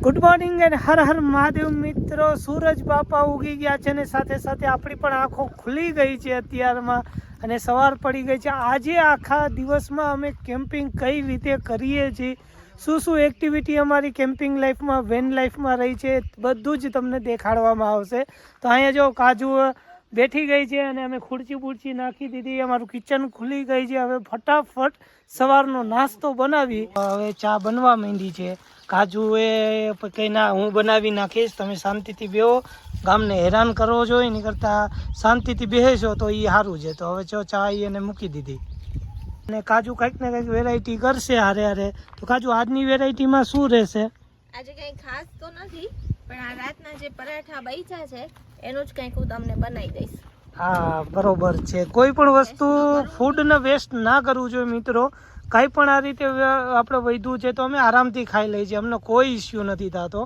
Good morning and Har Har Mahadev મિત્રો. સૂરજ બાપા ઉગી ગયા છે અને સાથે સાથે આપણી પણ આંખો ખુલી ગઈ છે અત્યારમાં અને સવાર પડી ગઈ છે. આજે આખા દિવસમાં અમે કેમ્પિંગ કઈ રીતે કરીએ છીએ? શું શું એક્ટિવિટી અમારી કેમ્પિંગ લાઈફમાં વેન લાઈફમાં રહી છે? બધું જ તમને દેખાડવામાં આવશે. તો અહીંયા જો કાજુ બેઠી ગઈ છે અને અમે ખુરચી બુરચી નાખી દીધી. અમારું કિચન ખુલી ગઈ છે. હવે ફટાફટ સવારનો નાસ્તો બનાવી. હવે ચા બનવા માંડી છે. કાજુ એ કંઈ ના હું બનાવી નાખીશ. તમે શાંતિથી બેહો. ગામને હેરાન કરવો છો એની કરતાં શાંતિથી બેસો તો એ સારું છે. તો હવે ચો ચા એને મૂકી દીધી. અને કાજુ કંઈક ને કંઈક વેરાયટી કરશે હારે હારે. તો કાજુ આજની વેરાયટીમાં શું રહેશે? આજે કંઈ ખાસ તો નથી. પણ આ રાતના જે પરાઠા બૈચા છે, એનું જ કંઈક હું તમને બનાવી દઈશ. હા, બરોબર છે. કોઈ પણ વસ્તુ ફૂડને વેસ્ટ ના કરવું જોઈએ મિત્રો. કાંઈ પણ આ રીતે આપણે વધ્યું છે તો અમે આરામથી ખાઈ લઈએ છીએ. અમને કોઈ ઇસ્યુ નથી થતો.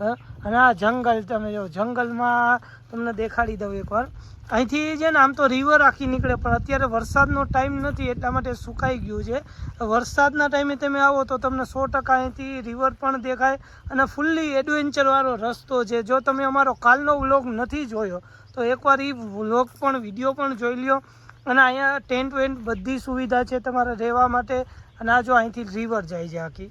અને આ જંગલ, તમે જો, જંગલમાં તમને દેખાડી દઉં એકવાર અહીંથી છે ને આમ તો રિવર આખી નીકળે, પણ અત્યારે વરસાદનો ટાઈમ નથી, એટલા માટે સુકાઈ ગયું છે. વરસાદના ટાઈમે તમે આવો તો તમને સો ટકા અહીંથી રિવર પણ દેખાય અને ફૂલ્લી એડવેન્ચરવાળો રસ્તો છે. જો તમે અમારો કાલનો વ્લોગ નથી જોયો, તો એકવાર એ વ્લોગ પણ વીડિયો પણ જોઈ લ્યો. અને અહીંયા ટેન્ટ વેન્ટ બધી સુવિધા છે તમારે રહેવા માટે. અને આ જો અહીંથી રિવર જાય છે આખી.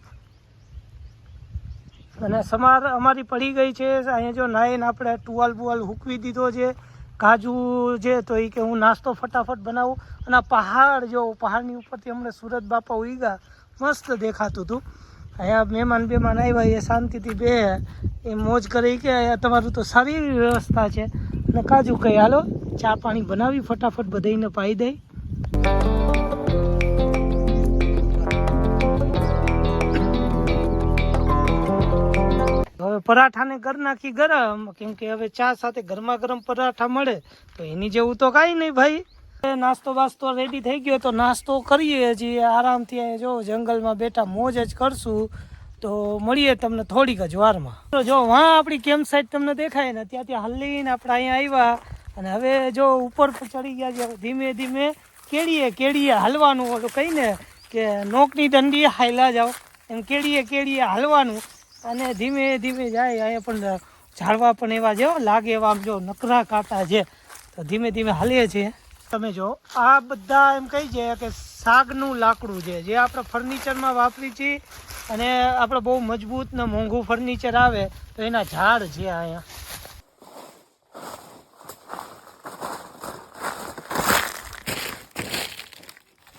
અને સમાર અમારી પડી ગઈ છે. અહીંયા જો નાઈને આપણે ટુવાલ બુવાલ હૂકવી દીધો છે. કાજુ છે તો એ કે હું નાસ્તો ફટાફટ બનાવું. અને પહાડ જો, પહાડની ઉપરથી અમને સુરત બાપા ઉઈગા. મસ્ત દેખાતું હતું અહીંયા મહેમાન બેમાન આવ્યા એ શાંતિથી બે. એ મોજ કરી કે તમારું તો સારી વ્યવસ્થા છે. અને કાજુ કહી, હાલો, ચા પાણી બનાવી, ફટાફટ બધાને પાઈ દઈ હવે પરાઠાને ઘર નાખી ગરમ, કેમ કે હવે ચા સાથે ગરમા ગરમ પરાઠા મળે, તો એની જેવું તો કાંઈ નહીં ભાઈ. નાસ્તો બાસ્તો રેડી થઈ ગયો, તો નાસ્તો કરીએ હજી, આરામથી જો જંગલમાં બેઠા મોજ જ કરશું. તો મળીએ તમને થોડીક જ વારમાં. તો જો, વાં આપણી કેમ્પ સાઈડ તમને દેખાય ને ત્યાંથી હલીને આપણે અહીંયા આવ્યા. અને હવે જો ઉપર પર ચડી ગયા છે ધીમે ધીમે કેળીએ કેળીએ હાલવાનું ઓલું કહીને કે નોકની દંડીએ હાલ્યા જાઓ. એમ કેળીએ કેળીએ હાલવાનું. અને ધીમે ધીમે જાય, અહીંયા પણ ઝાડવા પણ એવા જેવા લાગે એવા આમ જો નકરા કાંટા છે. તો ધીમે ધીમે હાલીએ છીએ. તમે જો, આ બધા એમ કહી છે કે સાગનું લાકડું છે, જે આપણે ફર્નિચરમાં વાપરી છીએ અને આપણે બહુ મજબૂત ને મોંઘું ફર્નિચર આવે તો એના ઝાડ છે અહીંયા.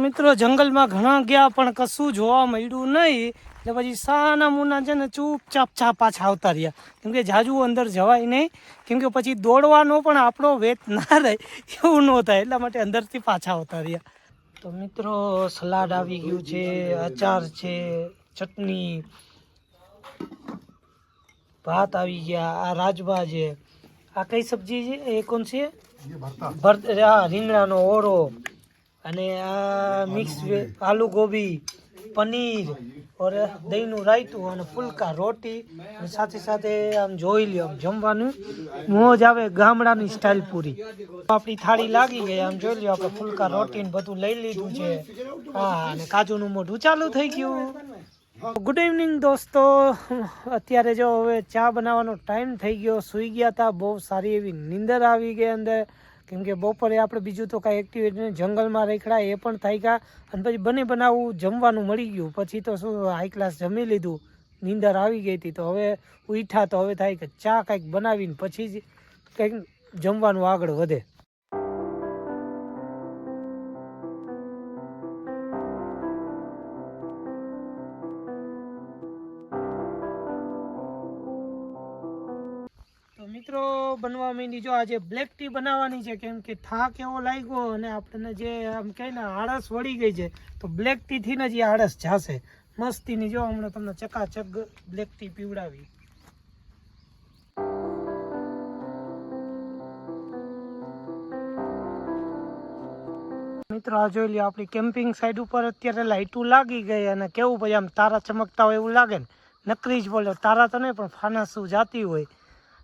મિત્રો જંગલમાં ઘણા ગયા પણ કશું જોવા મળ્યું નહીં. એટલે પછી સાના મુના છે ને ચૂપચાપ ચા પાછા આવતા રહ્યા. કેમકે જાજુ અંદર જવાય નહીં. કેમકે પછી દોડવાનો પણ આપણો વેત ના રહે એવું ન થાય. એટલા માટે અંદરથી પાછા આવતા રહ્યા. તો મિત્રો સલાડ આવી ગયું છે અચાર છે ચટણી ભાત આવી ગયા આ રાજભા છે. આ કઈ સબ્જી છે? એ કોણ છે? ભરત. રીંગણાનો ઓળો. અને આ મિક્સ આલુ ગોબી. પનીર ઓર દહીંનું રાયતું અને ફુલકા રોટી. અને સાથે સાથે આમ જોઈ લ્યો આમ જમવાનું. મોજ આવે ગામડાની સ્ટાઇલ પૂરી. આપણી થાળી લાગી ગઈ આમ જોઈ લ્યો આપણે ફુલકા રોટી ને બધું લઈ લીધું છે. હા અને કાજુનું મોઢું ચાલુ થઈ ગયું. ગુડ ઇવનિંગ દોસ્તો. અત્યારે જો હવે ચા બનાવવાનો ટાઈમ થઈ ગયો. સૂઈ ગયા હતા બહુ સારી એવી નીંદર આવી ગઈ અંદર. કેમ કે બપોરે આપણે બીજું તો કાંઈ એક્ટિવિટી જંગલમાં રેખડા એ પણ થઈ ગયા. અને પછી બને બનાવું જમવાનું મળી ગયું. પછી તો શું હાઈ ક્લાસ જમી લીધું. નીંદર આવી ગઈ હતી. તો હવે ઉઠ્યા તો હવે થાય કે ચા કંઈક બનાવીને પછી જ કંઈક જમવાનું આગળ વધે. બનવા માંડી. જો આજે બ્લેક ટી બનાવવાની છે, કેમ કે થાક એવો લાગ્યો અને આપણને જે આમ કહે ને, આળસ વળી ગઈ છે, તો બ્લેક ટીથી ને જ એ આળસ જાશે. મસ્તીની જો, હમણાં તમને ચકાચક બ્લેક ટી પીવડાવી. મિત્રો, આ જોઈ લ્યો, આપણી કેમ્પિંગ સાઈડ ઉપર અત્યારે લાઇટું લાગી ગઈ અને કેવું ભાઈ આમ તારા ચમકતા હોય એવું લાગે ને? નકરી જ બોલે, તારા તો નહીં, પણ ફાનસું જાતી હોય.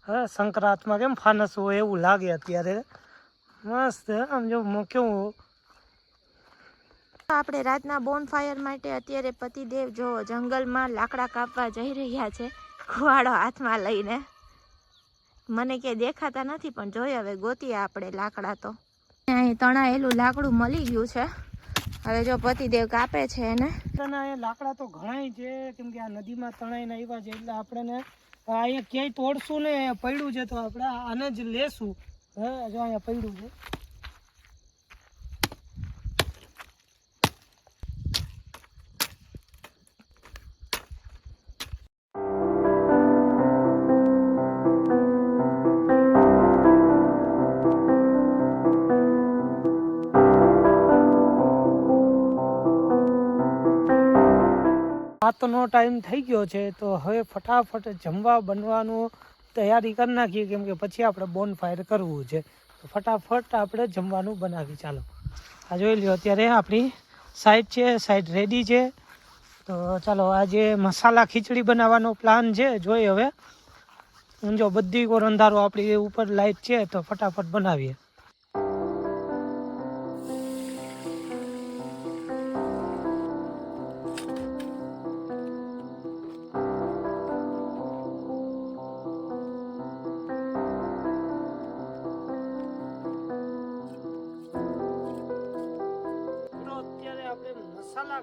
હવે સંક્રાંતમાં કેમ ફાનસ હોય એવું લાગે અત્યારે. મસ્ત આમ જો કેવું આપણે રાતના બોનફાયર માટે અત્યારે પતિદેવ જો જંગલમાં લાકડા કાપવા જઈ રહ્યા છે કુવાડો હાથમાં લઈને. મને ક્યાંય દેખાતા નથી પણ જોઈએ હવે ગોતીએ આપણે લાકડા તો. અહીં તણાયેલું લાકડું મળી ગયું છે. હવે જો પતિદેવ કાપે છે એને. તણા લાકડા તો ઘણાય છે કેમ કે આ નદીમાં તણાઈને આવ્યા છે એટલે આપણે અહીંયા ક્યાંય તોડશું ને, પડ્યું છે તો આપણે આને જ લેશું. હે, જો અહીંયા પડ્યું છે. રાતનો ટાઈમ થઈ ગયો છે, તો હવે ફટાફટ જમવા બનવાનું તૈયારી કરી નાખીએ, કેમ કે પછી આપણે બોન ફાયર કરવું છે. તો ફટાફટ આપણે જમવાનું બનાવી ચાલો. આ જોઈ લ્યો, અત્યારે આપણી સાઈડ છે, સાઈડ રેડી છે. તો ચાલો આજે મસાલા ખીચડી બનાવવાનો પ્લાન છે જોઈએ હવે. જો બધી કોર આપણી ઉપર લાઈટ છે, તો ફટાફટ બનાવીએ.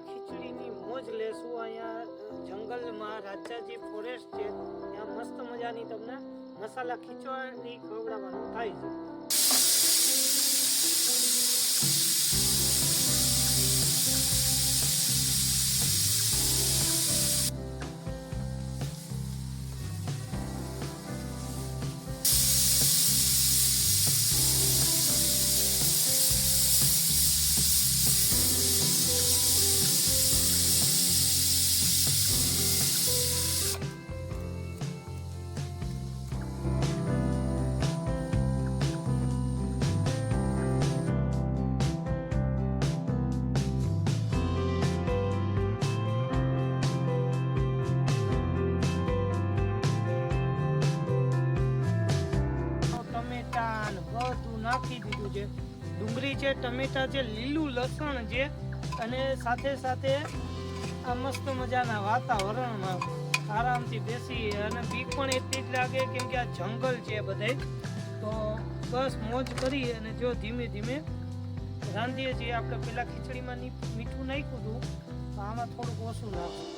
ખીચડીની મોજ લેશું અહીંયા જંગલમાં રાજાજી ફોરેસ્ટ છે. ત્યાં મસ્ત મજાની તમને મસાલા ખીચડી ખવડાવવાનું થાય છે. નાખી દીધું છે. ડુંગળી છે, ટમેટા છે, લીલું લસણ છે અને સાથે સાથે આ મસ્ત મજાના વાતાવરણમાં આરામથી બેસી અને બીક પણ એટલી જ લાગે કેમ કે આ જંગલ છે બધે તો બસ મોજ કરી અને જો ધીમે ધીમે રાંધીએ છીએ આપણે પેલા ખીચડીમાં મીઠું નાખ્યું હતું. તો આમાં થોડુંક ઓછું નાખું.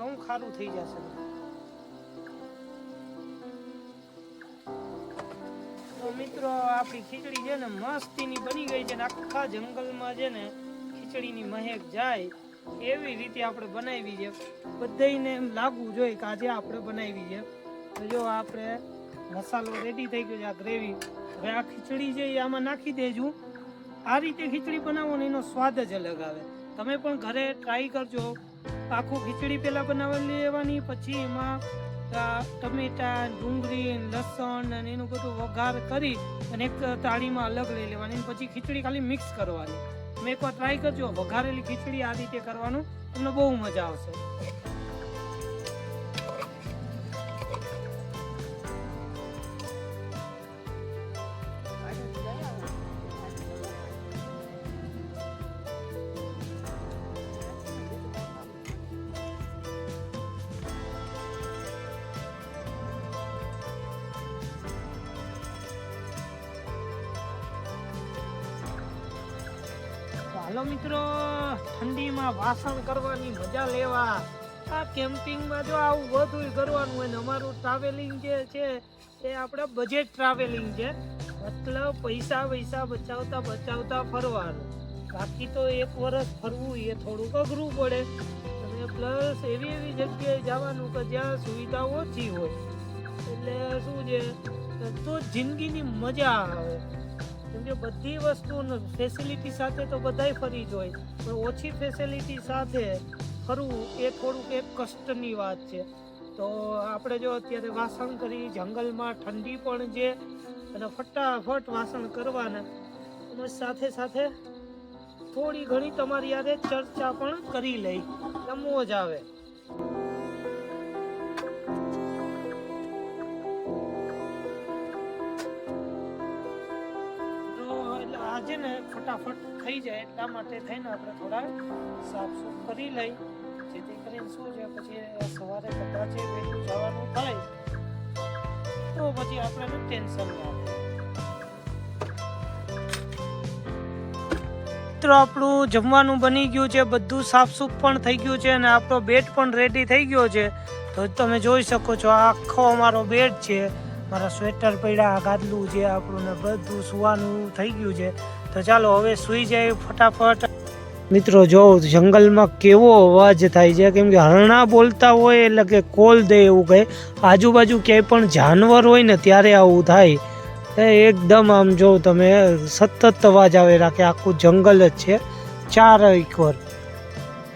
હું ખારું થઈ જશે. મિત્રો, આપણી ખીચડી છે ને મસ્તીની બની ગઈ છે ને આખા જંગલમાં છે ને ખીચડીની મહેક જાય એવી રીતે આપણે બનાવી છે. બધાને એમ લાગવું જોઈએ કે આજે આપણે બનાવી છે. તો જો આપણે મસાલો રેડી થઈ ગયો છે આ ગ્રેવી. હવે આ ખીચડી છે એ આમાં નાખી દેજો. આ રીતે ખીચડી બનાવો ને એનો સ્વાદ જ અલગ આવે. તમે પણ ઘરે ટ્રાય કરજો. આખું ખીચડી પહેલાં બનાવી લેવાની, પછી એમાં ટમેટા, ડુંગળી, લસણ અને એનું બધું વઘાર કરી અને એક તાળીમાં અલગ લઈ લેવાની પછી ખીચડી ખાલી મિક્સ કરવાની. તમે એકવાર ટ્રાય કરજો, વઘારેલી ખીચડી આ રીતે કરવાનું, તમને બહુ મજા આવશે. હાલો મિત્રો, ઠંડીમાં વાસણ કરવાની મજા લેવા. આ કેમ્પિંગમાં જો આવું બધું કરવાનું હોય ને, અમારું ટ્રાવેલિંગ જે છે, એ આપણે બજેટ ટ્રાવેલિંગ છે. મતલબ પૈસા પૈસા બચાવતા બચાવતા ફરવાનું. બાકી તો એક વર્ષ ફરવું એ થોડુંક અઘરું પડે. અને પ્લસ એવી એવી જગ્યાએ જવાનું કે જ્યાં સુવિધા ઓછી હોય. એટલે શું છે, તો જિંદગીની મજા આવે. કેમ કે બધી વસ્તુ ફેસિલિટી સાથે તો બધાય ફરી જ પણ ઓછી ફેસિલિટી સાથે ફરવું એ થોડુંક એક કષ્ટની વાત છે. તો આપણે જો અત્યારે વાસણ કરી, જંગલમાં ઠંડી પણ છે અને ફટાફટ વાસણ કરવાના. અને સાથે સાથે થોડી ઘણી તમારી યારે ચર્ચા પણ કરી લઈ. મોજ આવે. આજે ને ફટાફટ થઈ જાય એટલા માટે થઈને આપણે થોડા સાફ સૂફ કરી લઈ, જેથી કરીને શું છે, પછી સવારે કદાચ વહેલું જવાનું થાય તો પછી આપણે ટેન્શન ના આવે મિત્રો આપણું જમવાનું બની ગયું છે, બધું સાફસૂફ પણ થઈ ગયું છે અને આપણો બેડ પણ રેડી થઈ ગયો છે. તો તમે જોઈ શકો છો, આખો અમારો બેડ છે. મારા સ્વેટર પડ્યા ગાદલું છે આપણું ને બધું સુવાનું થઈ ગયું છે. તો ચાલો હવે સૂઈ જાય ફટાફટ. મિત્રો, જો જંગલમાં કેવો અવાજ થાય છે, કેમ કે હરણા બોલતા હોય એટલે કે કોલ દે એવું કહે આજુબાજુ ક્યાંય પણ જાનવર હોય ને ત્યારે આવું થાય. એકદમ આમ જો તમે સતત અવાજ આવે રાખે, આખું જંગલ જ છે. ચાર એકવાર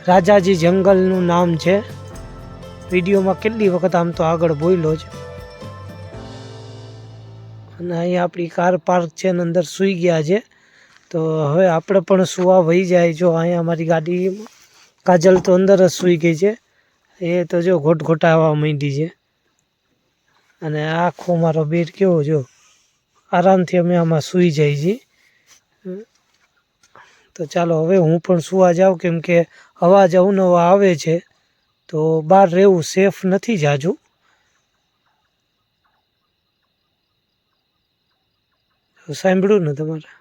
રાજાજી જંગલનું નામ છે. વિડીયોમાં કેટલી વખત આમ તો આગળ બોલ્યો જ. અને અહીંયા આપણી કાર પાર્ક છે અને અંદર સૂઈ ગયા છે. તો હવે આપણે પણ સુવા વહી જાય. જો અહીંયા અમારી ગાડી કાજલ તો અંદર જ સૂઈ ગઈ છે. એ તો જો ઘોટઘોટાવા માંડી છે. અને આખો મારો બેડ કેવો જો, આરામથી અમે આમાં સૂઈ જાય છીએ. તો ચાલો હવે હું પણ સુવા જાઉં, કેમ કે અવાજ અવનવા આવે છે. તો બહાર રહેવું સેફ નથી જાજુ. સાંભળ્યું ને તમારે